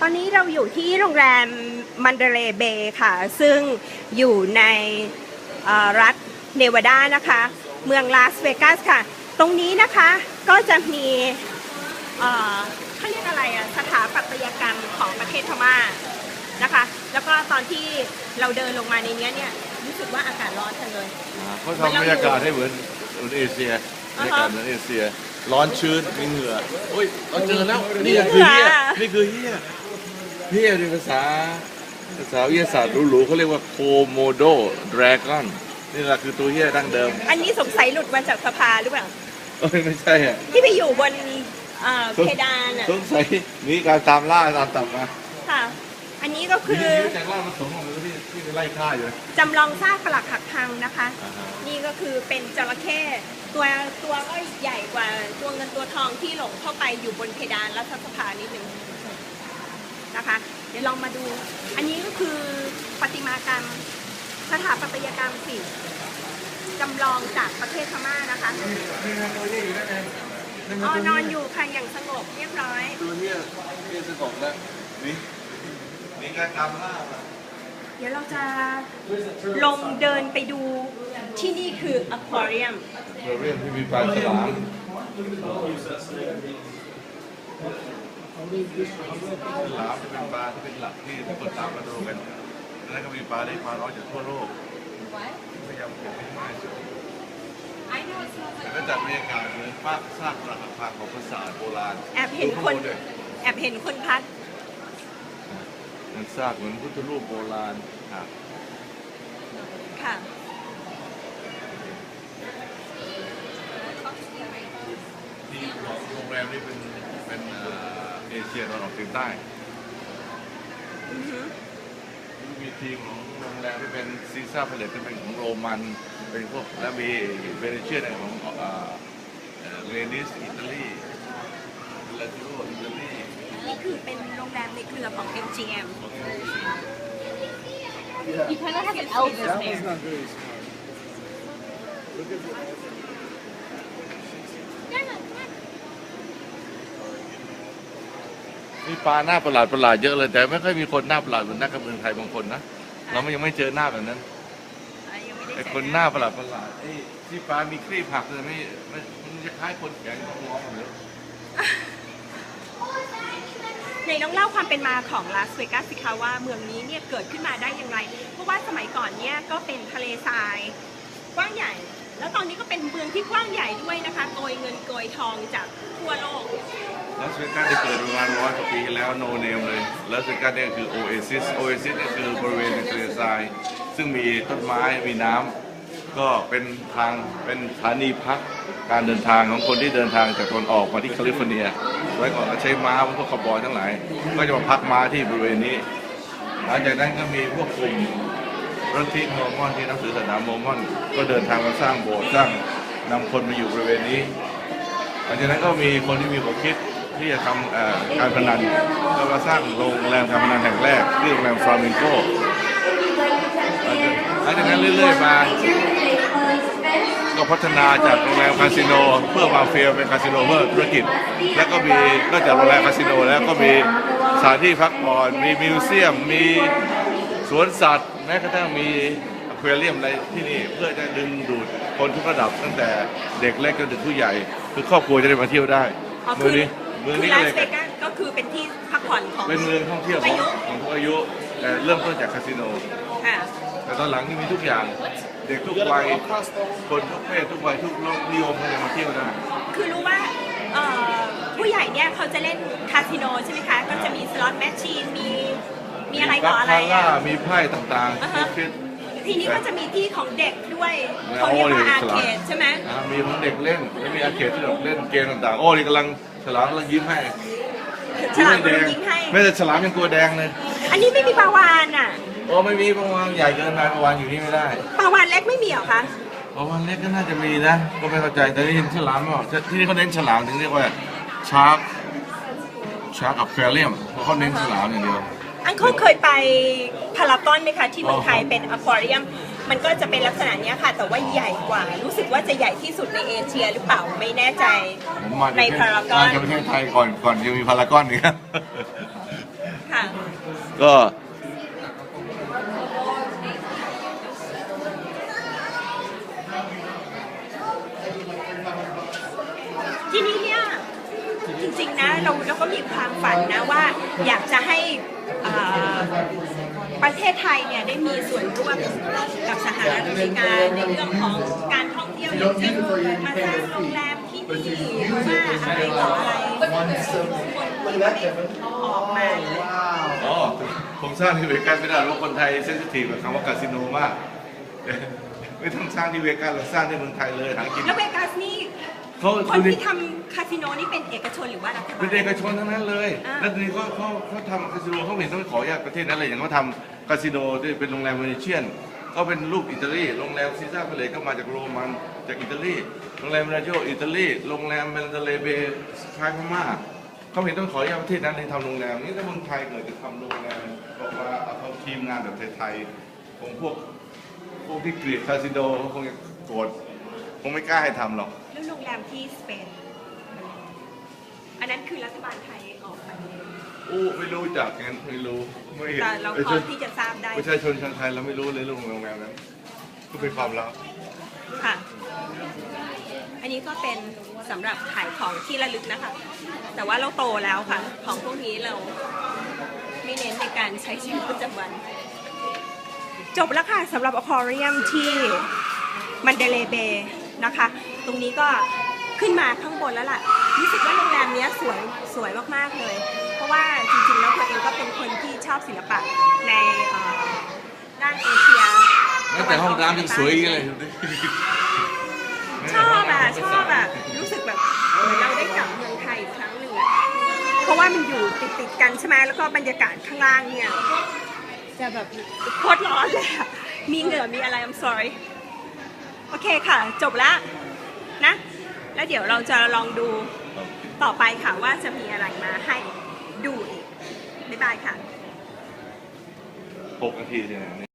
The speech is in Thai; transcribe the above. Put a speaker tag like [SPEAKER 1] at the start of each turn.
[SPEAKER 1] ตอนนี้เราอยู่ที่โรงแรมมันเดเลเบย์ค่ะ ซึ่งอยู่ในเอ่อรัฐเนวาดานะคะ เมืองลาสเวกัสค่ะ ตรงนี้นะคะก็จะมีเอ่อเขาเรียกอะไรอะสถาปัตยกรรมของประเทศพม่านะคะ แล้วก็ตอนที่เราเดินลงมาในเนี้ยเนี่ยรู้สึกว่าอากาศร้อนจังเลย
[SPEAKER 2] อ่าเขาทำบรรยากาศให้เหมือนเหมือนเอเชียบรรยากาศเหมือนเอเชียร้อนชื้นมีเหงื่อโอ้ยเราเจอแล้ว นี่คือเฮียนี่คือเฮีย เฮียในภาษาภาษาวิทยาศาสตร์หรูๆเขาเรียกว่าโคโมโดดราก้อนนี่แหละคือตัวเฮียดั้งเดิม
[SPEAKER 1] อันนี้สงสัยหลุดมาจากสภาหรือเปล่า
[SPEAKER 2] เอ้ยไม่ใช่อะ
[SPEAKER 1] ที่ไปอยู่บนเอ่อเพดานอะ
[SPEAKER 2] สงสัยหนี่การตามล่าตามตับมา
[SPEAKER 1] ค่ะ อันนี้ก็คือ
[SPEAKER 2] นี่จากล่ามาสมของที่ที่ไปไล่ฆ่าอยู่นะ
[SPEAKER 1] จำลองซากปลักหักพังนะคะ
[SPEAKER 2] อ่าฮะ
[SPEAKER 1] นี่ก็คือเป็นจระเข้ตัวตัวก็ใหญ่กว่าตัวเงินตัวทองที่หลงเข้าไปอยู่บนเพดานรัฐสภานิดหนึ่ง นะคะ เดี๋ยวลองมาดู อันนี้ก็คือประติมากรรมสถาปัตยกรรมสิจำลองจากประเทศพม่านะคะ
[SPEAKER 2] นี่ไงตัวเฮียอยู่นั่นเอง
[SPEAKER 1] อ๋อนอนอยู่ค่ะอย่างสงบเรียบร้อย
[SPEAKER 2] ตัวเฮียเฮียสงบแล้วนี่นี่การตามล่ามา
[SPEAKER 1] เดี๋ยวเราจะลงเดินไปดูที่นี่คืออควาเรียม
[SPEAKER 2] เบอร์เรียนที่มีปลาฉลาม ฉลามจะเป็นปลาที่เป็นหลักที่ทุกคนตามมาดูกันแล้วก็มีปลาเล็กปลาน้อยจากทั่วโลกพยายามเก็บให้มากที่สุดแต่ก็จัดบรรยากาศเหมือนภาคซากปรักหักพังของภาษาทโบราณ
[SPEAKER 1] แอบเห็น
[SPEAKER 2] ดู
[SPEAKER 1] ค
[SPEAKER 2] ข้านงบด้วย
[SPEAKER 1] แอบเห็นคนพัด
[SPEAKER 2] มันซากเหมือนพุทธรูปโบราณครับ
[SPEAKER 1] ค่ะ
[SPEAKER 2] ที่ของโรงแรมนี่เป็นเป็นเอ่อ เอเชียตะวันออกเฉียงใต้
[SPEAKER 1] อือฮึ
[SPEAKER 2] มีทีมของโรงแรมที่เป็นซีซ่าเพลตที่เป็นของโรมัน เป็นพวกและมีเวเนเชียนของเอ่อเอ่อเวนิสอิตาลีลาติโรอิตาลี
[SPEAKER 1] นี่คือเป็นโรงแรมในเครือของ MGM
[SPEAKER 3] You kind of have an Elvis
[SPEAKER 4] That
[SPEAKER 3] there.
[SPEAKER 2] มีปลาหน้าประหลาดประหลาดเยอะเลย แต่ไม่ค่อยมีคนหน้าประหลาดเหมือนนักการเมืองไทยบางคนนะเราไม่ยังไม่เจอหน้าแบบนั้น
[SPEAKER 1] ยังไม่ได้
[SPEAKER 2] ไอ้คนหน้าประหลาดประหลาดไอ้ที่ปลามีครีบผักเลยไม่ไม่มันจะคล้ายคนแข็งต้องมองเหรือ
[SPEAKER 1] ในลองเล่าความเป็นมาของลาสเวกัสสิคะว่าเมืองนี้เนี่ยเกิดขึ้นมาได้อย่างไร เพราะว่าสมัยก่อนเนี่ยก็เป็นทะเลทรายกว้างใหญ่ แล้วตอนนี้ก็เป็นเมืองที่กว้างใหญ่ด้วยนะคะโกยเงินโกยทองจากทั่วโลก
[SPEAKER 2] ลาสเวกัสได้เกิดประมาณร้อยกว่าปีแล้วโนเนมเลยลาสเวกัสเนี่ยคือโอเอซิสโอเอซิสเนี่ยคือบริเวณในทะเลทราย ซึ่งมีต้นไม้มีน้ำก็เป็นทางเป็นสถานีพักการเดินทางของคนที่เดินทางจากตนออกมาที่แคลิฟอร์เนียไว้ก่อนก็ใช้ม้าพวกขบอยทั้งหลายก็จะมาพักม้าที่บริเวณนี้ หลังจากนั้นก็มีพวกกลุ่มรัฐิโมมอนที่นับถือศาสนาโมมอน ก็เดินทางมาสร้างโบสถ์สร้างนำคนมาอยู่บริเวณนี้ หลังจากนั้นก็มีคนที่มีความคิด ที่จะทำเอ่อการพนันก็มาสร้างโรงแรมการพนันแห่งแรกที่โรงแรมฟลามิงโกหลังจากนั้นเรื่อยๆมาก็พัฒนาจากโรงแรมคาสิโนเพื่อมาเฟียเป็นคาสิโนเพื่อธุรกิจ แล้วก็มีนอกจากโรงแรมคาสิโนแล้วก็มีสถานที่พักผ่อนมีมิวเซียม มีสวนสัตว์แม้กระทั่งมีอควาเรียมอะไรที่นี่เพื่อจะดึงดูดคนทุกระดับตั้งแต่เด็กเล็กจนถึงผู้ใหญ่ คือครอบครัวจะได้มาเที่ยวได้
[SPEAKER 1] อ๋อ
[SPEAKER 2] เมื
[SPEAKER 1] คือ
[SPEAKER 2] องนี้ เมือง
[SPEAKER 1] คือ
[SPEAKER 2] นี้
[SPEAKER 1] ลา
[SPEAKER 2] ก็เล
[SPEAKER 1] ส
[SPEAKER 2] ย
[SPEAKER 1] เวกัสก็คือเป็นที่พักผ่อนของ
[SPEAKER 2] เป็นเมืองท่องเที่ยวของของทุกอายุแต่เริ่มต้นจากคาสิโน
[SPEAKER 1] ค่ะ
[SPEAKER 2] แต่ตอนหลังนี่มีทุกอย่าง เด็กทุกวัย คนทุกเพศทุกวัยทุกโลกนิยมเขาจะมาเที่ยวได้
[SPEAKER 1] คือรู้ว่าเอ่อผู้ใหญ่เนี่ยเขาจะเล่นคาสิโนใช่ไหมคะ ก็จะมีสล็อตแมชชีนมีมีอะไรต่ออะไร
[SPEAKER 2] บาคาร่า
[SPEAKER 1] อะ
[SPEAKER 2] มีไพ่ต่างๆ
[SPEAKER 1] อ่า
[SPEAKER 2] ทุ
[SPEAKER 1] ฮะ
[SPEAKER 2] กคิด
[SPEAKER 1] ทีนี้ก็จะมีที่ของเด็กด้วย
[SPEAKER 2] แล้ว
[SPEAKER 1] เขาเรียกว่า
[SPEAKER 2] โอ้ย
[SPEAKER 1] อาร์
[SPEAKER 2] ฉลาด
[SPEAKER 1] เคดใช่ไหม
[SPEAKER 2] อ่ามีของเด็กเล่นแล้วมีอาร์เคดที่เราเล่นเกมต่างๆ โอ้นี่กำลัง ฉลามกำลังยิ้มให้
[SPEAKER 1] ฉลาม
[SPEAKER 2] แด
[SPEAKER 1] มัน
[SPEAKER 2] ง
[SPEAKER 1] ยิงให้
[SPEAKER 2] ไม่แต่ฉลามยังกลัวแดงเลย
[SPEAKER 1] อันนี้ไม่มีปลาวานอะ
[SPEAKER 2] โอ้ไม่มีปลาวานใหญ่เกินไปปลาวานอยู่นี่ไม่ได้
[SPEAKER 1] ปลาวานเล็กไม่มีเหรอคะ
[SPEAKER 2] ปลาวานเล็กก็น่าจะมีนะก็ไม่เข้าใจแต่นี่เห็นฉลามไม่ออกที่นี่เขาเน้นฉลามถึงเรียกว่าชาร์กชาร์กอัควาเรียมเพราะเขาเน้นฉลามอย่างเดียว
[SPEAKER 1] อันเขาเคยไปพารากอนไหมคะ ที่เมืองไทย
[SPEAKER 2] อ๋อ
[SPEAKER 1] เป็นอควาเรียม มันก็จะเป็นลักษณะเนี้ยค่ะ แต่ว่าใหญ่กว่า รู้สึกว่าจะใหญ่ที่สุดในเอเชียหรือเปล่าไม่แน่ใจ
[SPEAKER 2] ผมมาจาก
[SPEAKER 1] ใน
[SPEAKER 2] ประเทศ
[SPEAKER 1] พารากอน
[SPEAKER 2] มาจากประเทศไทยก่อนก่อนจะมีพารากอนนี่ครับ
[SPEAKER 1] ค่ะค่ะ
[SPEAKER 2] ก็
[SPEAKER 1] ทีนี้เนี่ยจริงๆนะเราเราก็มีความฝันนะว่า อยากจะให้เอ่อประเท ศไทยเนี่ยได้มีส่วนร่วมกับสหรัฐอเมริกาในเรื่องของการท่องเที่ยวอย่างเช่นมาสร้างโรงแรมที่นี่หรือว่าอะไรต่ออะไรคนที่ออกมา
[SPEAKER 2] อ๋อผมสร้างที่เวกัสไม่ได้เพราะคนไทยเซนซิทีฟกับคำว่าคาสิโนมาก ไม่ต้องสร้างที่เวกัสเราสร้างที่เมืองไทยเลยหากิน
[SPEAKER 1] แล้วเวกัสนี่
[SPEAKER 2] เขา
[SPEAKER 1] คน
[SPEAKER 2] ดูดิ
[SPEAKER 1] ที่ทำคาสิโนนี่เป็นเอกชนหรือว่ารัฐบาล
[SPEAKER 2] เป็นเอกชนทั้งนั้นเลย
[SPEAKER 1] อ่า
[SPEAKER 2] แล้วทีนี้เขาเขาเขาทำคาสิโนเขาไม่เห็นต้องขออนุญาตประเทศนั้นเลยอย่างเขาทำคาสิโนที่เป็นโรงแรมเวเนเชียนก็เป็นรูปอิตาลี โรงแรมซีซ่าเพลก็มาจากโรมันจากอิตาลี โรงแรมราโจอิตาลี โรงแรมเมลเดเลเบชายพม่าเขาไม่เห็นต้องขออนุญาตประเทศนั้นเลยทำโรงแรมนี่ถ้าเมืองไทยเกิดจะทำโรงแรมบอกว่าเอาเขาทีมงานแบบไทยๆของพวกพวกที่เกลียดคาสิโนเขาคงจะโกรธคงไม่กล้าให้ทำหรอก
[SPEAKER 1] แล้วโรงแรมที่สเปนอันนั้นคือรัฐบาลไทยออกไป
[SPEAKER 2] อู้ไม่รู้จักงั้นไม่รู้ไม่เห็น
[SPEAKER 1] แต่เราพอที่จะทราบได้
[SPEAKER 2] ประชาชนชาวไทยเราไม่รู้เลยเรื่องโรงแรมนั้นก็เป็นความลับ
[SPEAKER 1] ค่ะ อันนี้ก็เป็นสำหรับขายของที่ระลึกนะคะ แต่ว่าเราโตแล้วค่ะ ของพวกนี้เราไม่เน้นในการใช้ชีวิตประจำวัน จบแล้วค่ะสำหรับอควาเรียมที่มันเดเลเบ นะคะ ตรงนี้ก็ขึ้นมาข้างบนแล้วล่ะรู้สึกว่าโรงแรมเนี้ยสวยสวยมากๆเลย เพราะว่าจริงๆแล้วตัวเองก็เป็นคนที่ชอบศิลปะในเอ่อด้านเอเชีย
[SPEAKER 2] แม้แต่ห้องน้ำยังสวยอย่างนี้เลย
[SPEAKER 1] ชอบอะชอบอะรู้สึกแบบเหมือนเราได้กลับเมืองไทยอีกครั้งหนึ่งอะเพราะว่ามันอยู่ติดติดๆกันใช่ไหมแล้วก็บรรยากาศข้างล่างเนี่ยจะแบบโคตรร้อนเลยอะมีเหงื่อมีอะไร I'm sorry โอเคค่ะ จบแล้วนะ แล้วเดี๋ยวเราจะลองดูต่อไปค่ะว่าจะมีอะไรมาให้ดูอีก บ๊ายบายค่ะ
[SPEAKER 2] หกนาทีเนี่ย